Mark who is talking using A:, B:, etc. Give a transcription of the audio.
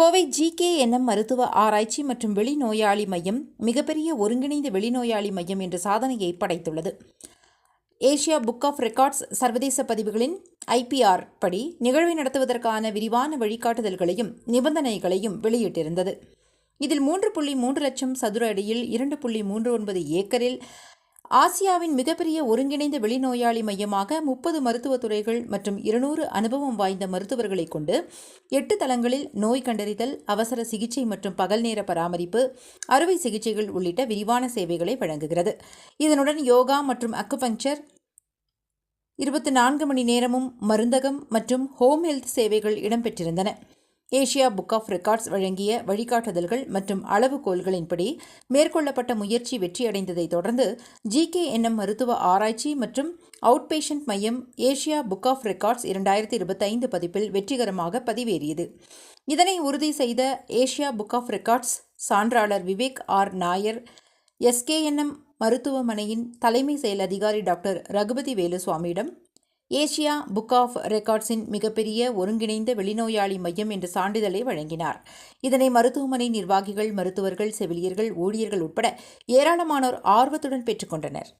A: Kovai GKNM மருத்துவ ஆராய்ச்சி மற்றும் வெளிநோயாளி மையம் மிகப்பெரிய ஒருங்கிணைந்த வெளிநோயாளி மையம் என்ற சாதனையை படைத்துள்ளது. ஏஷியா புக் ஆஃப் ரெக்கார்ட்ஸ் சர்வதேச பதிவுகளின் ஐபிஆர் படி நிகழ்வை நடத்துவதற்கான விரிவான வழிகாட்டுதல்களையும் நிபந்தனைகளையும் வெளியிட்டிருந்தது. இதில் மூன்று புள்ளி மூன்று லட்சம் சதுர அடியில் இரண்டு புள்ளி மூன்று ஒன்பது ஏக்கரில் ஆசியாவின் மிகப்பெரிய ஒருங்கிணைந்த வெளிநோயாளி மையமாக முப்பது மருத்துவத் துறைகள் மற்றும் இருநூறு அனுபவம் வாய்ந்த மருத்துவர்களை கொண்டு எட்டு தளங்களில் நோய் கண்டறிதல் அவசர சிகிச்சை மற்றும் பகல் நேர பராமரிப்பு அறுவை சிகிச்சைகள் உள்ளிட்ட விரிவான சேவைகளை வழங்குகிறது. இதனுடன் யோகா மற்றும் அக்குபங்சர் இருபத்தி நான்கு மணி நேரமும் மருந்தகம் மற்றும் ஹோம் ஹெல்த் சேவைகள் இடம்பெற்றிருந்தன. ஏசியா புக் ஆஃப் ரெக்கார்ட்ஸ் வழங்கிய வழிகாட்டுதல்கள் மற்றும் அளவுகோல்களின்படி மேற்கொள்ளப்பட்ட முயற்சி வெற்றியடைந்ததை தொடர்ந்து ஜிகேஎன்எம் மருத்துவ ஆராய்ச்சி மற்றும் அவுட் பேஷண்ட் மையம் ஏசியா புக் ஆஃப் ரெக்கார்ட்ஸ் இரண்டாயிரத்தி இருபத்தைந்து பதிப்பில் வெற்றிகரமாக பதிவேறியது. இதனை உறுதி செய்த ஏசியா புக் ஆஃப் ரெக்கார்ட்ஸ் சான்றாளர் விவேக் ஆர் நாயர் எஸ்கேஎன்எம் மருத்துவமனையின் தலைமை செயல் அதிகாரி டாக்டர் ரகுபதி வேலுசுவாமியிடம் ஏசியா புக் ஆஃப் ரெக்கார்ட்ஸின் மிகப்பெரிய ஒருங்கிணைந்த வெளிநோயாளி மையம் என்ற சான்றிதழை வழங்கினார். இதனை மருத்துவமனை நிர்வாகிகள் மருத்துவர்கள் செவிலியர்கள் ஊழியர்கள் உட்பட ஏராளமானோர் ஆர்வத்துடன் பெற்றுக்கொண்டனர்